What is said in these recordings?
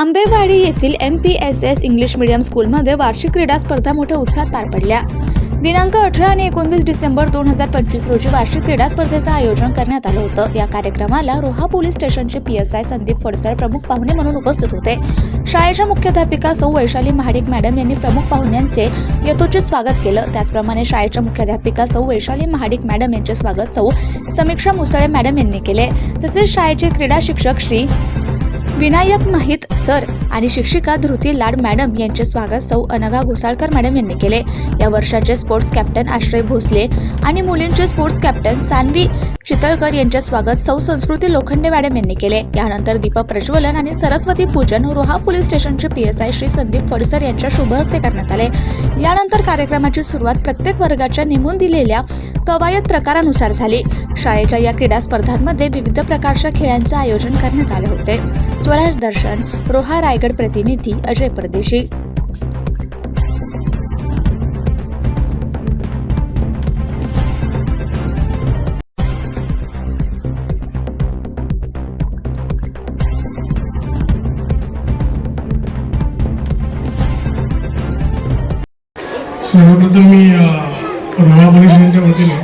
आंबेवाडी येथील M P S S English medium स्कूलमध्ये वार्षिक क्रीडा स्पर्धा मोठ्या उत्साहात पार पडल्या. दिनांक अठरा आणि एकोणवीस डिसेंबर दोन हजार पंचवीस रोजी वार्षिक क्रीडा स्पर्धेचं आयोजन करण्यात आलं होतं. या कार्यक्रमाला रोहा पोलीस स्टेशनचे P S I Sandeep Phadsar प्रमुख पाहुणे म्हणून उपस्थित होते. शाळेच्या मुख्याध्यापिका सौ वैशाली महाडिक मॅडम यांनी प्रमुख पाहुण्यांचे यथोचित स्वागत केलं. त्याचप्रमाणे शाळेच्या मुख्याध्यापिका सौ वैशाली महाडिक मॅडम यांचे स्वागत सौ समीक्षा मुसळे मॅडम यांनी केले. तसेच शाळेचे क्रीडा शिक्षक श्री विनायक माहीत सर आणि शिक्षिका धृती लाड मॅडम यांचे स्वागत सौ अनघा घोसाळकर मॅडम यांनी केले. या वर्षाचे स्पोर्ट्स कॅप्टन आश्रय भोसले आणि मुलींचे स्पोर्ट्स कॅप्टन सानवी चितळकर यांचे स्वागत सौ संस्कृती लोखंडे मॅडम यांनी केले. यानंतर दीपक प्रज्वलन आणि सरस्वती पूजन रोहा पोलीस स्टेशनचे P S I Shri Sandeep Phadsar यांच्या शुभ हस्ते करण्यात आले. यानंतर कार्यक्रमाची सुरुवात प्रत्येक वर्गाच्या नेमून दिलेल्या कवायत प्रकारानुसार झाली. शाळेच्या या क्रीडा स्पर्धांमध्ये विविध प्रकारच्या खेळांचे आयोजन करण्यात आले होते. स्वराज दर्शन रोहा रायगड प्रतिनिधी अजय परदेशी. सर्वप्रथम मी रोहा परिषदेच्या वतीने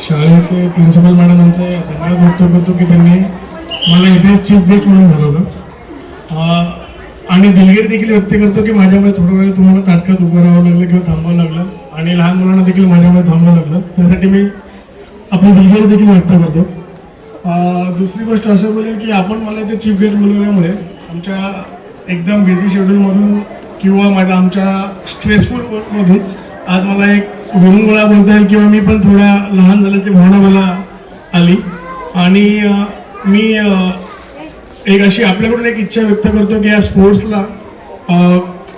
शाळेचे प्रिन्सिपल मॅडम यांचे धन्यवाद व्यक्त करतो की त्यांनी मला इथे चीफ गेस्ट म्हणून बोलवलं. आणि दिलगिरी देखील व्यक्त करतो की माझ्यामुळे थोडा वेळ तुम्हाला ताटकात उभं राहावं लागलं किंवा थांबावं लागलं. आणि लहान मुलांना देखील माझ्यामुळे थांबावं लागलं. त्यासाठी मी आपली दिलगिरी देखील व्यक्त करतो. दुसरी गोष्ट असं बोलेल की आपण मला इथे चीफ गेस्ट बोलवल्यामुळे आमच्या एकदम बिझी शेड्यूलमधून किंवा माझ्या आमच्या स्ट्रेसफुल वर्कमधून आज मला एक विरंगुळा बोलता येईल किंवा मी पण थोड्या लहान झाल्याची भावना मला आली. आणि मी एक अशी आपल्याकडून एक इच्छा व्यक्त करतो की या स्पोर्ट्सला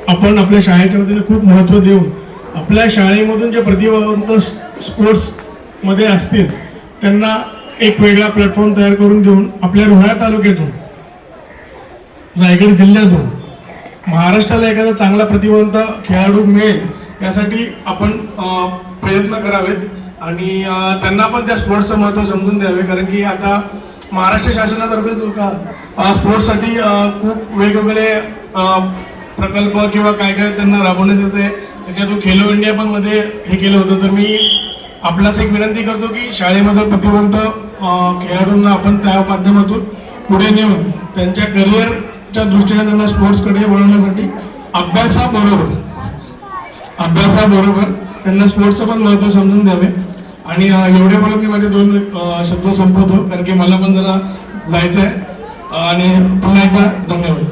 आपण आपल्या शाळेच्या वतीने खूप महत्त्व देऊन आपल्या शाळेमधून जे प्रतिभावंत स्पोर्ट्समध्ये असतील त्यांना एक वेगळा प्लॅटफॉर्म तयार करून देऊन आपल्या रोहा तालुक्यातून रायगड जिल्ह्यातून महाराष्ट्राला एखादा चांगला प्रतिभावंत खेळाडू मिळेल यासाठी आपण प्रयत्न करावेत. आणि त्यांना पण त्या स्पोर्ट्सचं महत्त्व समजून द्यावे कारण की आता महाराष्ट्र शासनातर्फे तुका स्पोर्ट्ससाठी खूप वेगवेगळे प्रकल्प किंवा काय काय त्यांना राबवण्यात येते. त्याच्यातून खेलो इंडिया पण मध्ये हे केलं होतं. तर मी आपल्यास एक विनंती करतो की शाळेमधील प्रतिबंध खेळाडूंना आपण त्या माध्यमातून पुढे नेऊन त्यांच्या करिअरच्या दृष्टीने त्यांना स्पोर्ट्सकडे वळवण्यासाठी अभ्यासाबरोबर अभ्यासाबरोबर त्यांना स्पोर्ट्सचं पण महत्त्व समजून द्यावे. आणि एवढे बोलत मी माझे दोन शब्द संपवतो कारण की मला पण जरा जायचं आहे आणि पुन्हा एकदा धन्यवाद.